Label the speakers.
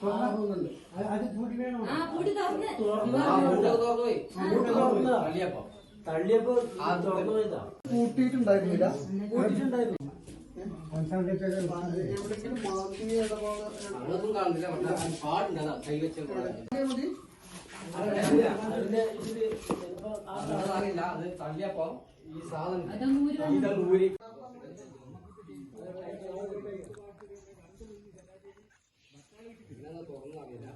Speaker 1: തുറന്നിട്ടുണ്ട്.
Speaker 2: അത് കൂടി വേണോ?
Speaker 3: തുറന്ന്.
Speaker 2: തള്ളിയപ്പോ. തുറന്നു പോയതാ.
Speaker 1: പൂട്ടിയിട്ടുണ്ടായിരുന്നില്ല.
Speaker 2: കൂട്ടിട്ടുണ്ടായിരുന്നു
Speaker 1: എവിടെയെങ്കിലും മാന്തി ഇടപാട് ഏ, മതി?
Speaker 2: അതിന്റെ ഇതിൽ ചിലപ്പോ ആ
Speaker 3: അതൊന്നും ഊരി വന്നു.
Speaker 1: ആ പിന്നെ തുറന്നു അറിയില്ല